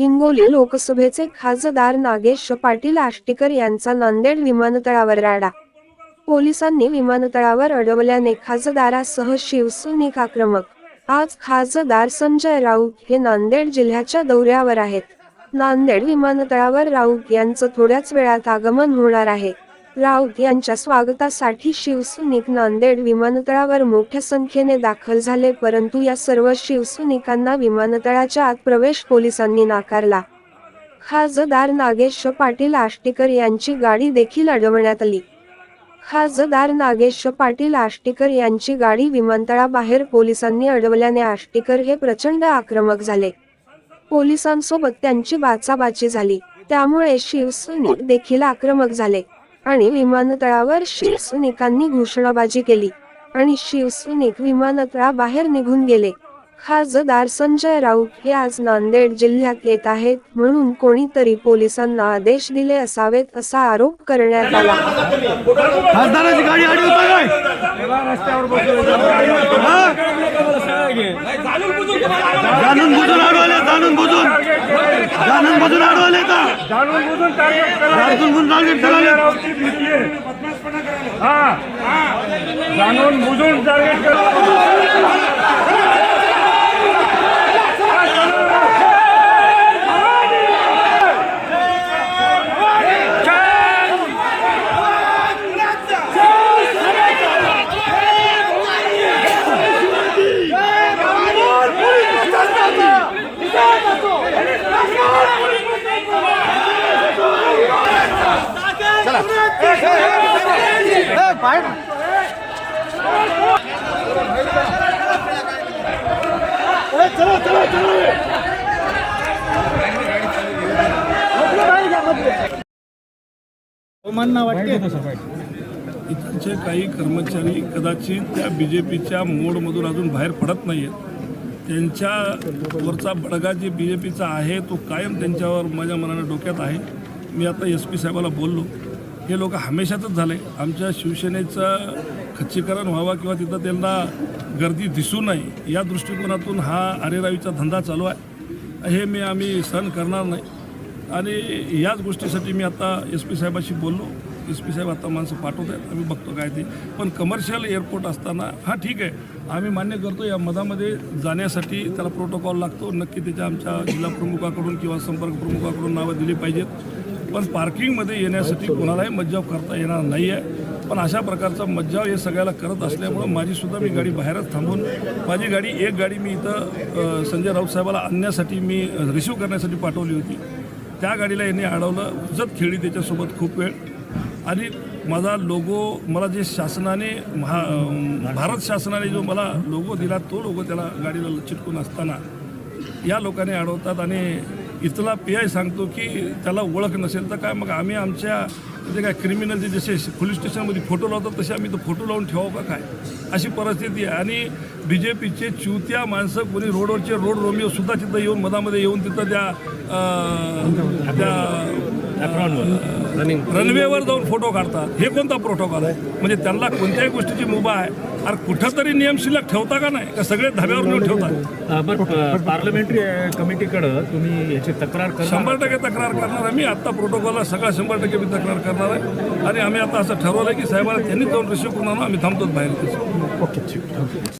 हिंगोली लोकसभेचे खासदार नागेश पाटील आष्टीकर यांचा नांदेड विमानतळावर राडा. पोलिसांनी विमानतळावर अडवल्याने खासदारासह शिवसैनिक आक्रमक. आज खासदार संजय राऊत हे नांदेड जिल्ह्याच्या दौऱ्यावर आहेत. नांदेड विमानतळावर राऊत यांचं थोड्याच वेळात आगमन होणार आहे. राऊत यांच्या स्वागतासाठी शिवसैनिक नांदेड विमानतळावर मोठ्या संख्येने दाखल झाले परंतु या सर्व शिवसैनिकांना विमानतळाच्या आत प्रवेश पोलिसांनी नाकारला. खासदार नागेश पाटील आष्टीकर यांची गाडी देखील अडवण्यात आली. खासदार नागेश पाटील आष्टीकर यांची गाडी विमानतळाबाहेर पोलिसांनी अडवल्याने आष्टीकर हे प्रचंड आक्रमक झाले. पोलिसांसोबत त्यांची बाचाबाची झाली. त्यामुळे शिवसैनिक देखील आक्रमक झाले. आणि विमानतळावर शिवसैनिकांनी घोषणाबाजी केली आणि शिवसैनिक विमानतळाबाहेर निघून गेले. खासदार संजय राऊत हे आज नांदेड जिल्ह्यात येत आहेत म्हणून कोणीतरी पोलिसांना आदेश दिले असावेत असा आरोप करण्यात आला. खासदाराची गाडी अडवतो काय हा? जाणून बुजून अडवले जाणून बुजून जाणून बुजून अडवले का? जाणून बुजून टार्गेट जाणून बुजून टार्गेट करायला राऊतची भीती आहे. हा. जाणून बुजून टार्गेट कर. इथलचे काही कर्मचारी कदाचित त्या बीजेपीच्या मोडमधून अजून बाहेर पडत नाहीये त्यांच्यावरचा बडगा जे बी जे पीचा आहे तो कायम त्यांच्यावर माझ्या मनाने डोक्यात आहे. मी आता एस पी साहेबाला बोललो. हे लोक हमेशातच झाले. आमच्या शिवसेनेचं खच्चीकरण व्हावं किंवा तिथं त्यांना गर्दी दिसू नये या दृष्टिकोनातून हा अरेरावीचा धंदा चालू आहे. हे मी आम्ही सहन करणार नाही. आणि याच गोष्टीसाठी मी आता एस पी साहेबाशी बोललो. एस पी साहेब आता माणसं पाठवत आहेत आम्ही बघतो काय ते. पण कमर्शियल एअरपोर्ट असताना हां ठीक आहे. आम्ही मान्य करतो या मधामध्ये जाण्यासाठी त्याला प्रोटोकॉल लागतो. नक्की त्याच्या आमच्या जिल्हा प्रमुखाकडून किंवा संपर्क प्रमुखाकडून नावं दिली पाहिजेत. पण पार्किंगमध्ये येण्यासाठी कोणालाही मज्जाव करता येणार नाही आहे पण अशा प्रकारचा मज्जाव हे सगळ्याला करत असल्यामुळं माझीसुद्धा मी गाडी बाहेरच थांबून माझी गाडी एक गाडी मी इथं संजय राऊत साहेबाला आणण्यासाठी मी रिसिव्ह करण्यासाठी पाठवली होती. त्या गाडीला यांनी अडवलं. उजत खेळी त्याच्यासोबत खूप वेळ. आणि माझा लोगो मला जे शासनाने महा भारत शासनाने जो मला लोगो दिला तो लोगो त्याला गाडीला चिटकून असताना या लोकांनी अडवतात आणि इथला पी आय सांगतो की त्याला ओळख नसेल तर काय? मग आम्ही आमच्या म्हणजे जे काय क्रिमिनलचे जसे पोलीस स्टेशनमध्ये फोटो लावतात तसे आम्ही तो फोटो लावून ठेवावं का काय? अशी परिस्थिती आहे. आणि बी जे पीचे चिवत्या माणसं कोणी रोडवरचे रोड रोमिओ सुद्धा तिथं येऊन मधामध्ये येऊन तिथं त्या त्या त्या रनवेवर जाऊन फोटो काढतात. हे कोणता प्रोटोकॉल आहे? म्हणजे त्यांना कोणत्याही गोष्टीची मुभा आहे. अरे कुठंतरी नियम शिल्लक ठेवता का नाही? का सगळे धाब्यावर नेऊन ठेवतात? बरं पार्लमेंटरी कमिटीकडं तुम्ही याची तक्रार शंभर टक्के तक्रार करणार आहे. मी आत्ता प्रोटोकॉलला सगळा शंभर टक्के मी तक्रार करणार आहे. आणि आम्ही आता असं ठरवलं की साहेबाला त्यांनी जाऊन रिसिव्ह करून आम्ही थांबतोच बाहेर. ओके ठीक